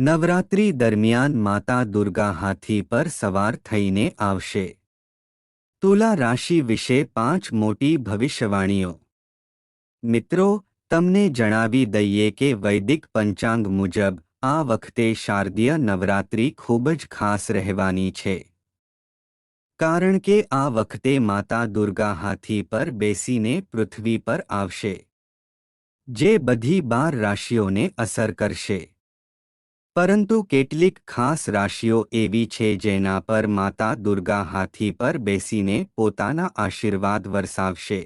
નવરાત્રી દરમિયાન માતા દુર્ગા હાથી પર સવાર થઈને આવશે તુલા રાશિ વિશે પાંચ મોટી ભવિષ્યવાણીઓ મિત્રો તમને જણાવી દઈએ કે વૈદિક પંચાંગ મુજબ આ વખતે શારદીય નવરાત્રી ખૂબ જ ખાસ રહેવાની છે કારણ કે આ વખતે માતા દુર્ગા હાથી પર બેસીને પૃથ્વી પર આવશે જે બધી બાર રાશિઓને અસર કરશે પરંતુ કેટલીક ખાસ રાશિઓ એવી છે જેના પર માતા દુર્ગા હાથી પર બેસીને પોતાના આશીર્વાદ વરસાવશે.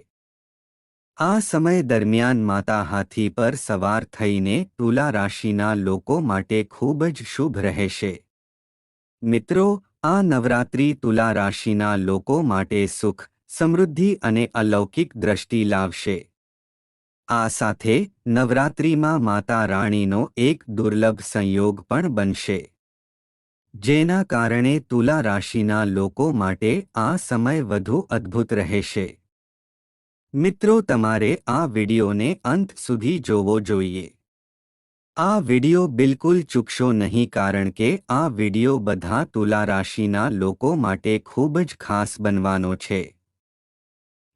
આ સમય દરમિયાન માતા હાથી પર સવાર થઈને તુલા રાશિના લોકો માટે ખૂબ જ શુભ રહેશે. મિત્રો, આ નવરાત્રિ તુલા રાશિના લોકો માટે સુખ, સમૃદ્ધિ અને અલૌકિક દ્રષ્ટિ લાવશે. આ સાથે નવરાત્રિમાં માતા રાણીનો એક દુર્લભ સંયોગ પણ બનશે. જેના કારણે તુલા રાશિના લોકો માટે આ સમય વધુ અદ્ભુત રહેશે. મિત્રો, તમારે આ વિડિયોને અંત સુધી જોવો જોઈએ. આ વિડિયો બિલકુલ ચૂકશો નહીં કારણ કે આ વિડિયો બધા તુલા રાશિના લોકો માટે ખૂબ જ ખાસ બનવાનો છે.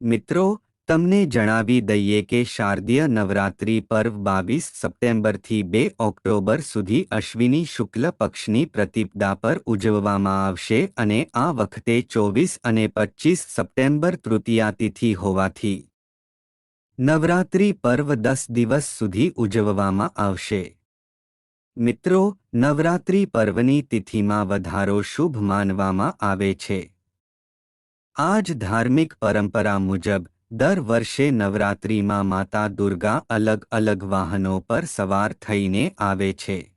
મિત્રો તમને જણાવી દઈએ કે શારદીય નવરાત્રી પર્વ બાવીસ સપ્ટેમ્બરથી બે ઓક્ટોબર સુધી અશ્વિની શુક્લ પક્ષની પ્રતિપદા પર ઉજવવામાં આવશે અને આ વખતે ચોવીસ અને પચીસ સપ્ટેમ્બર તૃતીયા તિથિ હોવાથી નવરાત્રી પર્વ દસ દિવસ સુધી ઉજવવામાં આવશે. મિત્રો, નવરાત્રી પર્વની તિથિમાં વધારો શુભ માનવામાં આવે છે. આજ ધાર્મિક પરંપરા મુજબ દર વર્ષે નવરાત્રિમાં માતા દુર્ગા અલગ અલગ વાહનો પર સવાર થઈને આવે છે.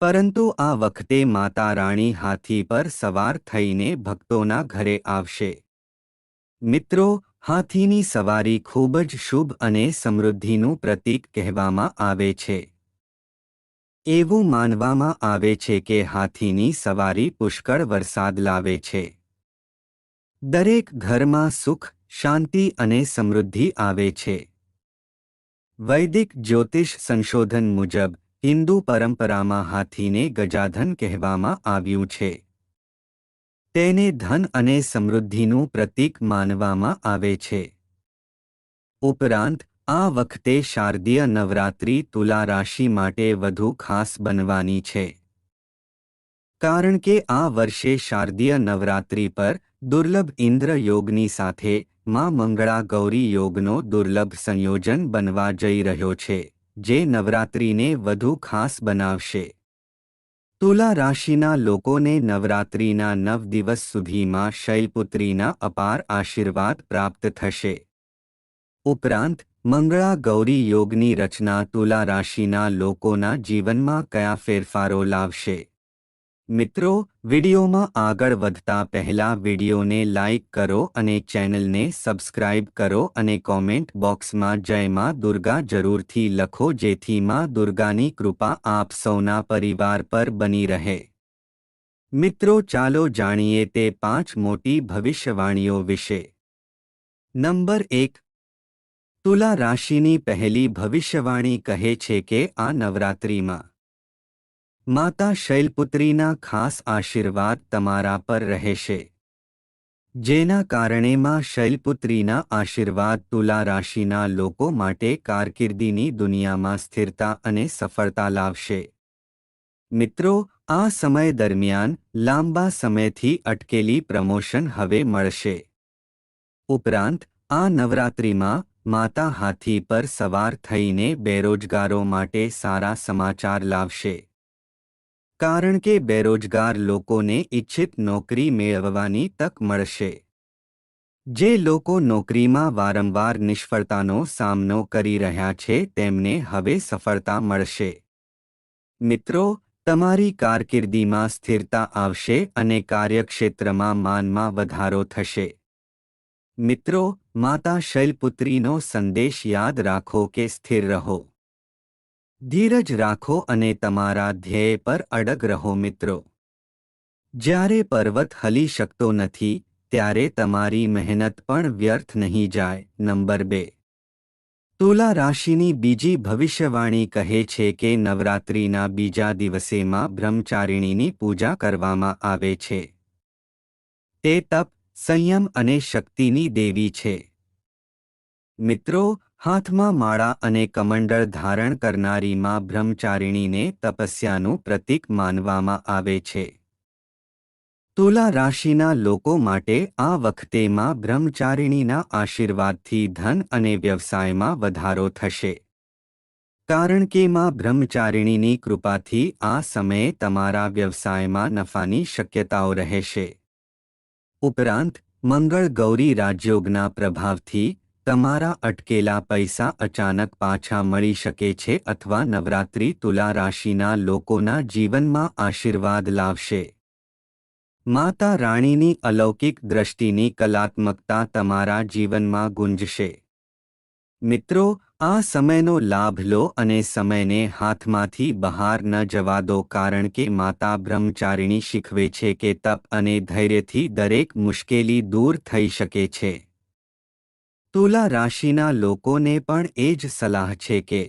પરંતુ આ વખતે માતા રાણી હાથી પર સવાર થઈને ભક્તોના ઘરે આવશે. મિત્રો, હાથીની સવારી ખૂબ જ શુભ અને સમૃદ્ધિનું પ્રતીક કહેવામાં આવે છે. એવું માનવામાં આવે છે કે હાથીની સવારી પુષ્કળ વરસાદ લાવે છે. દરેક ઘરમાં સુખ શાંતિ અને સમૃદ્ધિ આવે છે. વૈદિક જ્યોતિષ સંશોધન મુજબ, હિન્દુ પરંપરામાં હાથીને ગજાધન કહેવામાં આવ્યું છે. તેને ધન અને સમૃદ્ધિનું પ્રતીક માનવામાં આવે છે. ઉપરાંત, આ વખતે શારદીય નવરાત્રી તુલા રાશિ માટે વધુ ખાસ બનવાની છે. કારણ કે આ વર્ષે શારદીય નવરાત્રી પર દુર્લભ ઇન્દ્ર યોગની સાથે માં મંગળા ગૌરી યોગનો દુર્લભ સંયોજન બનવા જઈ રહ્યો છે, જે નવરાત્રિને વધુ ખાસ બનાવશે. તુલા રાશિના લોકોને નવરાત્રિના નવ દિવસ સુધીમાં શૈલપુત્રીના અપાર આશીર્વાદ પ્રાપ્ત થશે. ઉપરાંત મંગળા ગૌરી યોગની રચના તુલા રાશિના લોકોના જીવનમાં કયા ફેરફારો લાવશે? મિત્રો, વિડિયોમાં આગળ વધતા પહેલા વિડીયોને લાઇક કરો અને ચેનલને સબસ્ક્રાઇબ કરો અને કોમેન્ટ બોક્સમાં જય માં દુર્ગા જરૂરથી લખો જેથી માં દુર્ગાની કૃપા આપ સૌના પરિવાર પર બની રહે. મિત્રો, ચાલો જાણીએ તે પાંચ મોટી ભવિષ્યવાણીઓ વિશે. નંબર એક. તુલા રાશિની પહેલી ભવિષ્યવાણી કહે છે કે આ નવરાત્રિમાં માતા શૈલપુત્રીના ખાસ આશીર્વાદ તમારા પર રહેશે. જેના કારણે માં શૈલપુત્રીના આશીર્વાદ તુલા રાશિના લોકો માટે કારકિર્દીની દુનિયામાં સ્થિરતા અને સફળતા લાવશે. મિત્રો, આ સમય દરમિયાન લાંબા સમયથી અટકેલી પ્રમોશન હવે મળશે. ઉપરાંત, આ નવરાત્રિમાં માતા હાથી પર સવાર થઈને બેરોજગારો માટે સારા સમાચાર લાવશે. કારણ કે બેરોજગાર લોકોને ઇચ્છિત નોકરી મેળવવાની તક મળશે. જે લોકો નોકરીમાં વારંવાર નિષ્ફળતાનો સામનો કરી રહ્યા છે, તેમને હવે સફળતા મળશે. મિત્રો, તમારી કારકિર્દીમાં સ્થિરતા આવશે અને કાર્યક્ષેત્રમાં માનમાં વધારો થશે. મિત્રો, માતા શૈલપુત્રીનો સંદેશ યાદ રાખો કે સ્થિર રહો. ધીરજ રાખો અને તમારા ધ્યેય પર અડગ રહો મિત્રો. જ્યારે પર્વત હલી શકતો નથી, ત્યારે તમારી મહેનત પણ વ્યર્થ નહીં જાય, નંબર બે. તુલા રાશિની બીજી ભવિષ્યવાણી કહે છે કે નવરાત્રિના બીજા દિવસેમાં બ્રહ્મચારિણીની પૂજા કરવામાં આવે છે. તે તપ, સંયમ અને શક્તિની દેવી છે. મિત્રો હાથમાં માળા અને કમંડળ ધારણ કરનારીમાં બ્રહ્મચારિણીને તપસ્યાનું પ્રતીક માનવામાં આવે છે. તુલા રાશિના લોકો માટે આ વખતેમાં બ્રહ્મચારિણીના આશીર્વાદથી ધન અને વ્યવસાયમાં વધારો થશે. કારણ કે માં બ્રહ્મચારિણીની કૃપાથી આ સમયે તમારા વ્યવસાયમાં નફાની શક્યતાઓ રહેશે. ઉપરાંત, મંગળ ગૌરી રાજયોગના પ્રભાવથી તમારા અટકેલા પૈસા અચાનક પાછા મળી શકે છે અથવા નવરાત્રિ તુલા રાશિના લોકોના જીવનમાં આશીર્વાદ લાવશે. માતા રાણીની અલૌકિક દ્રષ્ટિની કલાત્મકતા તમારા જીવનમાં ગુંજશે. મિત્રો, આ સમયનો લાભ લો અને સમયને હાથમાંથી બહાર ન જવા દો કારણ કે માતા બ્રહ્મચારિણી શીખવે છે કે તપ અને ધૈર્યથી દરેક મુશ્કેલી દૂર થઈ શકે છે. તુલા રાશિના લોકોને પણ એ જ સલાહ છે કે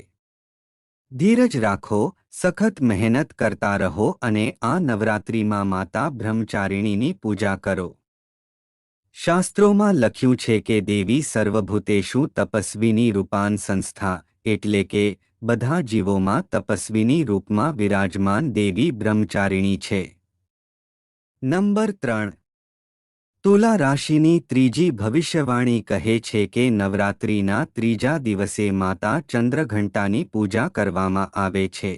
ધીરજ રાખો, સખત મહેનત કરતા રહો અને આ નવરાત્રિમાં માતા બ્રહ્મચારિણીની પૂજા કરો. શાસ્ત્રોમાં લખ્યું છે કે દેવી સર્વભૂતેશુ તપસ્વીની રૂપાન સંસ્થા, એટલે કે બધા જીવોમાં તપસ્વીની રૂપમાં વિરાજમાન દેવી બ્રહ્મચારિણી છે. નંબર ત્રણ તુલા રાશિની ત્રીજી ભવિષ્યવાણી કહે છે કે નવરાત્રિના ત્રીજા દિવસે માતા ચંદ્રઘંટાની પૂજા કરવામાં આવે છે.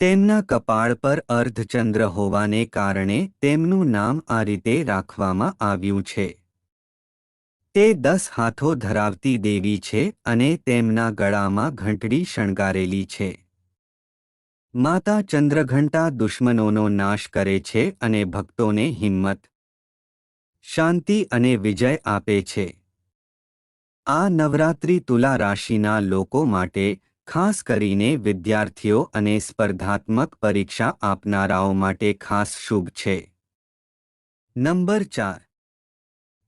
તેમના કપાળ પર અર્ધચંદ્ર હોવાને કારણે તેમનું નામ આ રીતે રાખવામાં આવ્યું છે. તે દસ હાથો ધરાવતી દેવી છે અને તેમના ગળામાં ઘંટડી શણગારેલી છે. માતા ચંદ્રઘંટા દુશ્મનોનો નાશ કરે છે અને ભક્તોને હિંમત શાંતિ અને વિજય આપે છે. આ નવરાત્રિ તુલા રાશિના લોકો માટે ખાસ કરીને વિદ્યાર્થીઓ અને સ્પર્ધાત્મક પરીક્ષા આપનારાઓ માટે ખાસ શુભ છે. નંબર ચાર.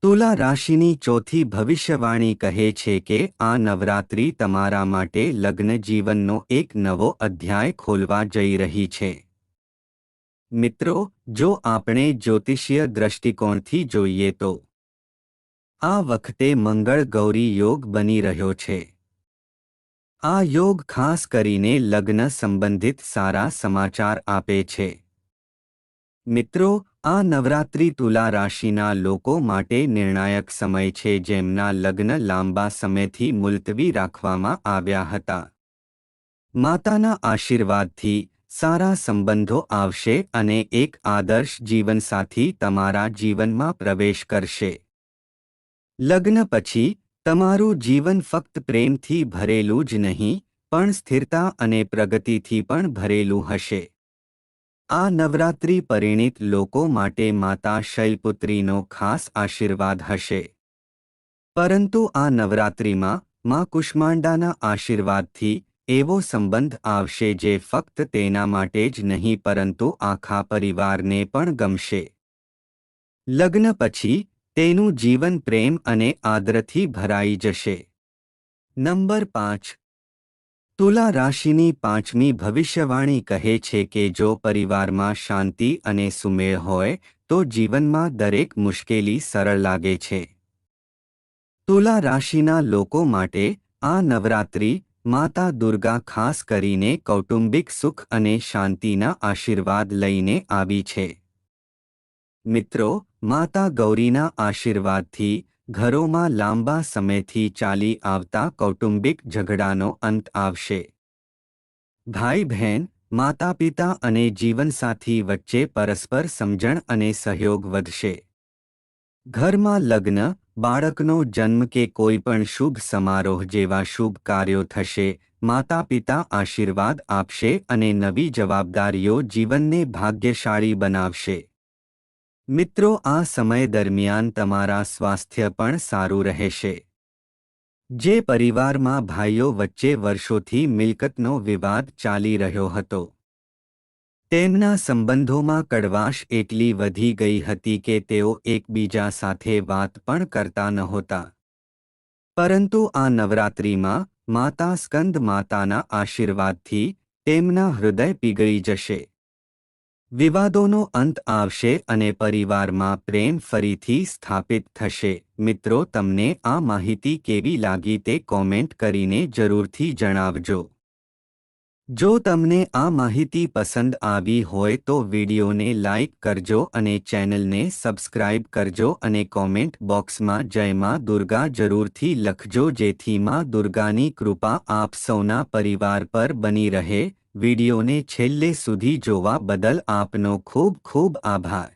તુલા રાશિની ચોથી ભવિષ્યવાણી કહે છે કે આ નવરાત્રિ તમારા માટે લગ્ન જીવનનો એક નવો અધ્યાય ખોલવા જઈ રહી છે. મિત્રો, જો આપણે જ્યોતિષીય દ્રષ્ટિકોણથી જોઈએ તો આ વખતે મંગળ ગૌરી યોગ બની રહ્યો છે. આ યોગ ખાસ કરીને લગ્ન સંબંધિત સારા સમાચાર આપે છે. મિત્રો, આ નવરાત્રિ તુલા રાશિના લોકો માટે નિર્ણાયક સમય છે જેમના લગ્ન લાંબા સમયથી મુલતવી રાખવામાં આવ્યા હતા. માતાના આશીર્વાદથી સારા સંબંધો આવશે અને એક આદર્શ જીવનસાથી તમારા જીવનમાં પ્રવેશ કરશે. લગ્ન પછી, તમારું જીવન ફક્ત પ્રેમથી ભરેલું જ નહીં, પણ સ્થિરતા અને પ્રગતિથી પણ ભરેલું હશે. આ નવરાત્રિ પરિણીત લોકો માટે માતા શૈલપુત્રીનો ખાસ આશીર્વાદ હશે. પરંતુ આ નવરાત્રિમાં મા કુષ્માંડાના આશીર્વાદથી એવો સંબંધ આવશે જે ફક્ત તેના માટે જ નહીં, પરંતુ આખા પરિવારને પણ ગમશે. લગ્ન પછી, તેનું જીવન પ્રેમ અને આદરથી ભરાઈ જશે. નંબર પાંચ. તુલા રાશિની પાંચમી ભવિષ્યવાણી કહે છે કે જો પરિવારમાં શાંતિ અને સુમેળ હોય, તો જીવનમાં દરેક મુશ્કેલી સરળ લાગે છે. તુલા રાશિના લોકો માટે આ નવરાત્રિ માતા દુર્ગા ખાસ કરીને કૌટુંબિક સુખ અને શાંતિના આશીર્વાદ લઈને આવી છે. મિત્રો, માતા ગૌરીના આશીર્વાદથી ઘરોમાં લાંબા સમયથી ચાલી આવતા કૌટુંબિક ઝઘડાનો અંત આવશે. ભાઈ બહેન માતા પિતા અને જીવનસાથી વચ્ચે પરસ્પર સમજણ અને સહયોગ વધશે. ઘરમાં લગ્ન બાળકનો જન્મ કે કોઈ પણ શુભ સમારોહ જેવા શુભ કાર્યો થશે માતા પિતા આશીર્વાદ આપશે અને નવી જવાબદારીઓ જીવનને ભાગ્યશાળી બનાવશે. મિત્રો, આ સમય દરમિયાન તમારા સ્વાસ્થ્ય પણ સારું રહેશે. જે પરિવારમાં ભાઈઓ વચ્ચે વર્ષોથી મિલકતનો વિવાદ ચાલી રહ્યો હતો. તેમના સંબંધોમાં કડવાશ એટલી વધી ગઈ હતી કે તેઓ એકબીજા સાથે વાત પણ કરતા નહોતા. પરંતુ આ નવરાત્રિમાં માતા સ્કંદ માતાના આશીર્વાદથી તેમના હૃદય પીગળી જશે. વિવાદોનો અંત આવશે અને પરિવારમાં પ્રેમ ફરીથી સ્થાપિત થશે. મિત્રો, તમને આ માહિતી કેવી લાગી તે કોમેન્ટ કરીને જરૂરથી જણાવજો. જો તમને આ માહિતી પસંદ આવી હોય તો વિડીયોને લાઇક કરજો અને ચેનલને સબસ્ક્રાઇબ કરજો અને કોમેન્ટ બોક્સમાં જય માં દુર્ગા જરૂરથી લખજો જેથી માં દુર્ગાની કૃપા આપ સૌના પરિવાર પર બની રહે. વિડીયોને છેલ્લે સુધી જોવા બદલ આપનો ખૂબ ખૂબ આભાર.